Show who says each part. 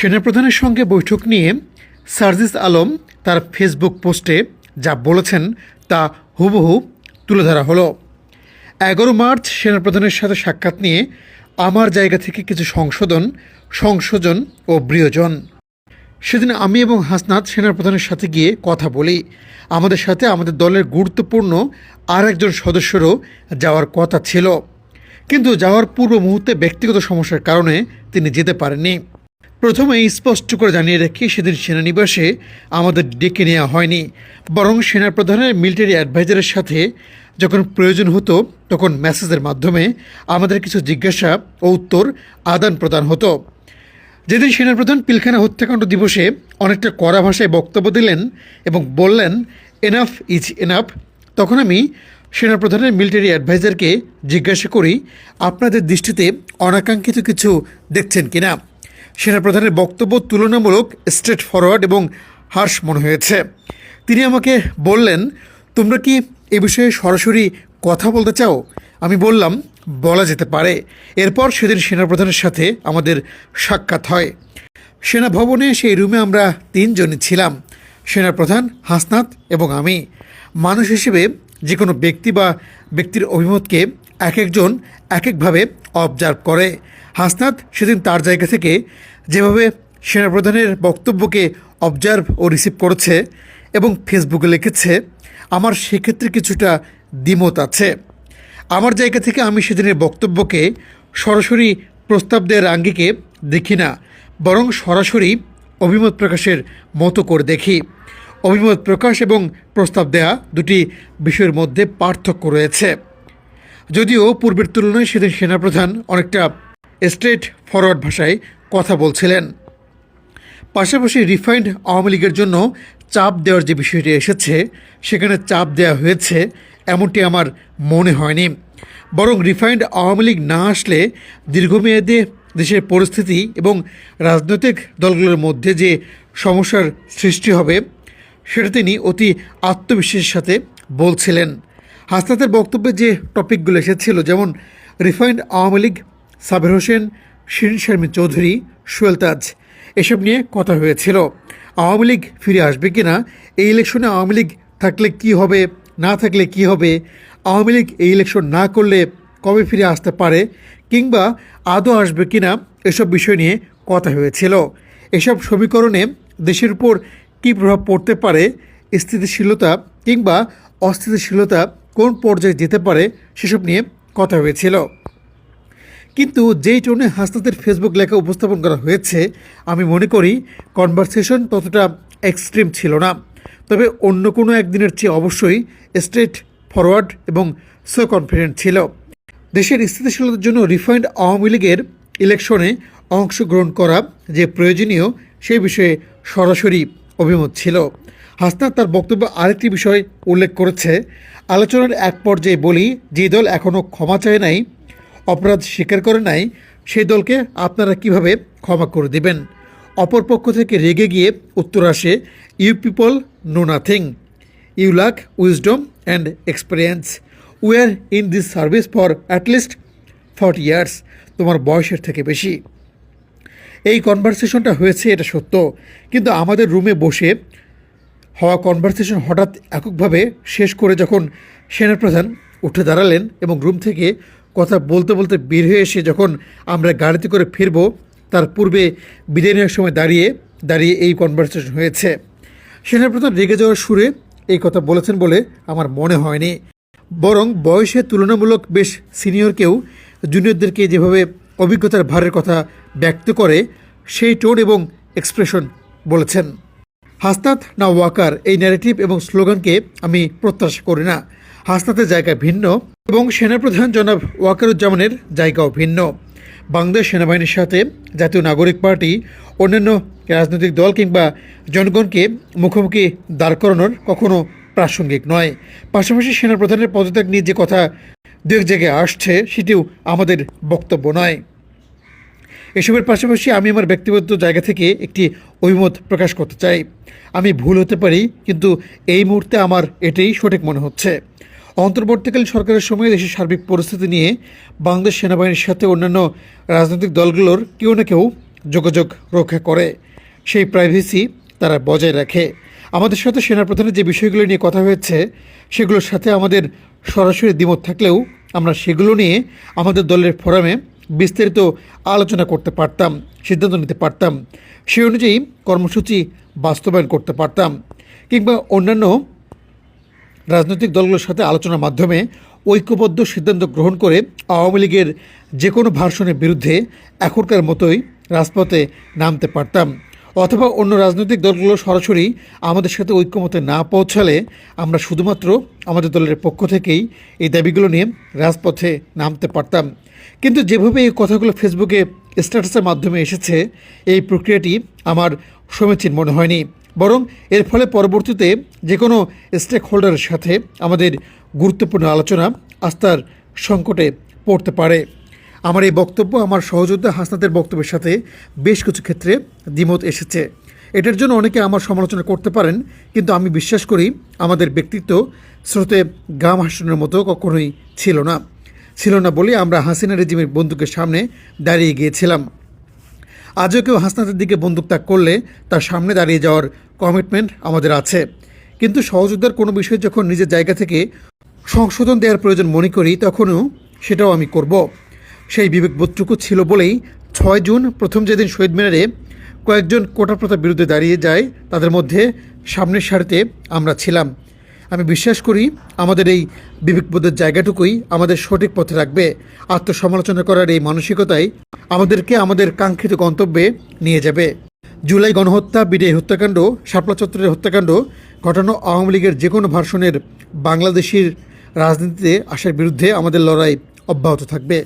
Speaker 1: সেনাপ্রধানের সঙ্গে বৈঠক নিয়ে সার্জিস আলম তার ফেসবুক পোস্টে যা বলেছেন তা হুবহু তুলে ধরা হলো। এগারো মার্চ সেনাপ্রধানের সাথে সাক্ষাৎ নিয়ে আমার জায়গা থেকে কিছু সংশোধন সংশোধন ও প্রিয়জন সেদিন আমি এবং হাসনাত সেনাপ্রধানের সাথে গিয়ে কথা বলি। আমাদের সাথে আমাদের দলের গুরুত্বপূর্ণ আর একজন সদস্যরও যাওয়ার কথা ছিল। কিন্তু যাওয়ার পূর্ব মুহূর্তে ব্যক্তিগত সমস্যার কারণে তিনি যেতে পারেননি। প্রথমেই স্পষ্ট করে জানিয়ে রাখি, সেদিন সেনানিবাসে আমাদের ডেকে নেওয়া হয়নি। বরং সেনাপ্রধানের মিলিটারি অ্যাডভাইজারের সাথে যখন প্রয়োজন হতো, তখন মেসেজের মাধ্যমে আমাদের কিছু জিজ্ঞাসা ও উত্তর আদান প্রদান হতো। যেদিন সেনাপ্রধান পিলখানা হত্যাকাণ্ড দিবসে অনেকটা কড়া ভাষায় বক্তব্য দিলেন এবং বললেন এনাফ ইজ এনাফ তখন আমি সেনাপ্রধানের মিলিটারি অ্যাডভাইজারকে জিজ্ঞাসা করি, আপনাদের দৃষ্টিতে অনাকাঙ্ক্ষিত কিছু দেখছেন কিনা? সেনাপ্রধানের বক্তব্য তুলনামূলক স্ট্রেট ফরওয়ার্ড এবং হার্শ মনে হয়েছে। তিনি আমাকে বললেন, তোমরা কি এ বিষয়ে সরাসরি কথা বলতে চাও? আমি বললাম, বলা যেতে পারে। এরপর সেদিন সেনাপ্রধানের সাথে আমাদের সাক্ষাৎ হয়। সেনা ভবনে সেই রুমে আমরা তিনজনই ছিলাম, সেনাপ্রধান, হাসনাত এবং আমি। মানুষ হিসেবে যে কোনো ব্যক্তি বা ব্যক্তির অভিমতকে এক একজন এক একভাবে অবজার্ভ করে। হাসনাত সেদিন তার জায়গা থেকে যেভাবে সেনাপ্রধানের বক্তব্যকে অবজার্ভ ও রিসিভ করেছে এবং ফেসবুকে লিখেছে, আমার সেক্ষেত্রে কিছুটা দ্বিমত আছে। আমার জায়গা থেকে আমি সেদিনের বক্তব্যকে সরাসরি প্রস্তাব দেওয়ার আঙ্গিকে দেখি না, বরং সরাসরি অভিমত প্রকাশের মতো করে দেখি। অভিমত প্রকাশ এবং প্রস্তাব দেয়া দুটি বিষয়ের মধ্যে পার্থক্য রয়েছে। যদিও পূর্বের তুলনায় সেদিন সেনাপ্রধান অনেকটা স্ট্রেট ফরওয়ার্ড ভাষায় কথা বলছিলেন। পাশাপাশি রিফাইন্ড আওয়ামী লীগের জন্য চাপ দেওয়ার যে বিষয়টি এসেছে, সেখানে চাপ দেওয়া হয়েছে, এমনটি আমার মনে হয়নি। বরং রিফাইন্ড আওয়ামী লীগ না আসলে দীর্ঘমেয়াদে দেশের পরিস্থিতি এবং রাজনৈতিক দলগুলোর মধ্যে যে সমস্যার সৃষ্টি হবে, সেটা তিনি অতি আত্মবিশ্বাসের সাথে বলছিলেন। হাসনাতের বক্তব্যে যে টপিকগুলো এসেছিল, যেমন রিফাইন্ড আওয়ামী লীগ, সাবের হোসেন, শিরিন শারমি চৌধুরী, সোয়েল তাজ, এসব নিয়ে কথা হয়েছিল। আওয়ামী লীগ ফিরে আসবে কি না? এই ইলেকশনে আওয়ামী লীগ থাকলে কি হবে? না থাকলে কি হবে? আওয়ামী লীগ এই ইলেকশন না করলে কবে ফিরে আসতে পারে? কিংবা আদৌ আসবে কি না? এসব বিষয় নিয়ে কথা হয়েছিল। এসব সমীকরণে দেশের উপর কী প্রভাব পড়তে পারে? স্থিতিশীলতা কিংবা অস্থিতিশীলতা কোন পর্যায়ে যেতে পারে সেসব নিয়ে কথা হয়েছিল। কিন্তু যেই টোনে হাসনাতের ফেসবুক লেখা উপস্থাপন করা হয়েছে, আমি মনে করি কনভারসেশন ততটা এক্সট্রিম ছিল না। তবে অন্য কোনো একদিনের চেয়ে অবশ্যই স্ট্রেট ফরওয়ার্ড এবং সো কনফিডেন্ট ছিল। দেশের স্থিতিশীলতার জন্য রিফাইন্ড আওয়ামী লীগের ইলেকশনে অংশগ্রহণ করা যে প্রয়োজনীয় সেই বিষয়ে সরাসরি অভিমত ছিল। হাসনাত তার বক্তব্যে আরেকটি বিষয় উল্লেখ করেছে। আলোচনার এক পর্যায়ে বলি, যে দল এখনও ক্ষমা চায় নাই, অপরাধ স্বীকার করে নাই, সেই দলকে আপনারা কীভাবে ক্ষমা করে দিবেন? অপরপক্ষ থেকে রেগে গিয়ে উত্তর আসে you people know nothing you lack wisdom and experience we are in this service for at least forty years তোমার বয়সের থেকে বেশি। এই কনভারসেশনটা হয়েছে, এটা সত্য। কিন্তু আমাদের রুমে বসে হওয়া কনভারসেশন হঠাৎ এককভাবে শেষ করে যখন সেনাপ্রধান উঠে দাঁড়ালেন এবং রুম থেকে কথা বলতে বলতে বের হয়ে এসে যখন আমরা গাড়িতে করে ফিরব, তার পূর্বে বিদায় নেওয়ার সময় দাঁড়িয়ে দাঁড়িয়ে এই কনভারসেশন হয়েছে। সেনাপ্রধান রেগে যাওয়ার সুরে এই কথা বলেছেন বলে আমার মনে হয়নি। বরং বয়সে তুলনামূলক বেশ সিনিয়র কেউ জুনিয়রদেরকে যেভাবে অভিজ্ঞতার ভারের কথা ব্যক্ত করে, সেই টোন এবং এক্সপ্রেশন বলেছেন। হাসনাত না ওয়াকার এই ন্যারেটিভ এবং স্লোগানকে আমি প্রত্যাশা করি না। হাসনাতের জায়গা ভিন্ন এবং সেনাপ্রধান জনাব ওয়াকারুজ্জামানের জায়গাও ভিন্ন। বাংলাদেশ সেনাবাহিনীর সাথে জাতীয় নাগরিক পার্টি, অন্যান্য রাজনৈতিক দল কিংবা জনগণকে মুখোমুখি দাঁড় করানোর কখনো প্রাসঙ্গিক নয়। পাশাপাশি সেনাপ্রধানের পদত্যাগ নিয়ে যে কথা দু এক জায়গায় আসছে, সেটিও আমাদের বক্তব্য নয়। এসবের পাশাপাশি আমি আমার ব্যক্তিগত জায়গা থেকে একটি অভিমত প্রকাশ করতে চাই। আমি ভুল হতে পারি, কিন্তু এই মুহূর্তে আমার এটাই সঠিক মনে হচ্ছে। অন্তর্বর্তীকালীন সরকারের সময় দেশের সার্বিক পরিস্থিতি নিয়ে বাংলাদেশ সেনাবাহিনীর সাথে অন্যান্য রাজনৈতিক দলগুলোর কেউ না কেউ যোগাযোগ রক্ষা করে। সেই প্রাইভেসি তারা বজায় রাখে। আমাদের সাথে সেনাপ্রধানের যে বিষয়গুলো নিয়ে কথা হয়েছে, সেগুলোর সাথে আমাদের সরাসরি দ্বিমত থাকলেও আমরা সেগুলো নিয়ে আমাদের দলের ফোরামে বিস্তারিত আলোচনা করতে পারতাম, সিদ্ধান্ত নিতে পারতাম। সেই অনুযায়ী কর্মসূচি বাস্তবায়ন করতে পারতাম কিংবা অন্যান্য রাজনৈতিক দলগুলোর সাথে আলোচনার মাধ্যমে ঐক্যবদ্ধ সিদ্ধান্ত গ্রহণ করে আওয়ামী লীগের যে কোনো ভার্সনের বিরুদ্ধে এখনকার মতোই রাজপথে নামতে পারতাম। অথবা অন্য রাজনৈতিক দলগুলো সরাসরি আমাদের সাথে ঐক্যমতে না পৌঁছালে আমরা শুধুমাত্র আমাদের দলের পক্ষ থেকেই এই দাবিগুলো নিয়ে রাজপথে নামতে পারতাম। কিন্তু যেভাবে এই কথাগুলো ফেসবুকে স্ট্যাটাসের মাধ্যমে এসেছে, এই প্রক্রিয়াটি আমার সমীচীন মনে হয়নি। বরং এর ফলে পরবর্তীতে যে কোনো স্টেক হোল্ডারের সাথে আমাদের গুরুত্বপূর্ণ আলোচনা, আস্থার সংকটে পড়তে পারে। আমার এই বক্তব্য আমার সহযোদ্ধা হাসনাতের বক্তব্যের সাথে বেশ কিছু ক্ষেত্রে দ্বিমত এসেছে। এটার জন্য অনেকে আমার সমালোচনা করতে পারেন, কিন্তু আমি বিশ্বাস করি আমাদের ব্যক্তিত্ব স্রোতে গাম হাসনের মতো কখনোই ছিল না। ছিল না বলে আমরা হাসিনা রেজিমের বন্দুকের সামনে দাঁড়িয়ে গিয়েছিলাম। আজও কেউ হাসনাতের দিকে বন্দুক তাক করলে তার সামনে দাঁড়িয়ে যাওয়ার কমিটমেন্ট আমাদের আছে। কিন্তু সহযোদ্ধার কোনো বিষয় যখন নিজের জায়গা থেকে সংশোধন দেওয়ার প্রয়োজন মনে করি, তখনও সেটাও আমি করব। সেই বিবেকবোধটুকু ছিল বলেই ছয় জুন, প্রথম যেদিন শহীদ মিনারে কয়েকজন কোটাপ্রথার বিরুদ্ধে দাঁড়িয়ে যায়, তাদের মধ্যে সামনের সারিতে আমরা ছিলাম। আমি বিশ্বাস করি আমাদের এই বিবেকবোধের জায়গাটুকুই আমাদের সঠিক পথে রাখবে। আত্মসমালোচনা করার এই মানসিকতাই আমাদেরকে আমাদের কাঙ্ক্ষিত গন্তব্যে নিয়ে যাবে। জুলাই গণহত্যা, বিডিআই হত্যাকাণ্ড, শাপলা চত্বরের হত্যাকাণ্ড ঘটানো আওয়ামী লীগের যে কোনো ভার্সনের বাংলাদেশের রাজনীতিতে আসার বিরুদ্ধে আমাদের লড়াই অব্যাহত থাকবে।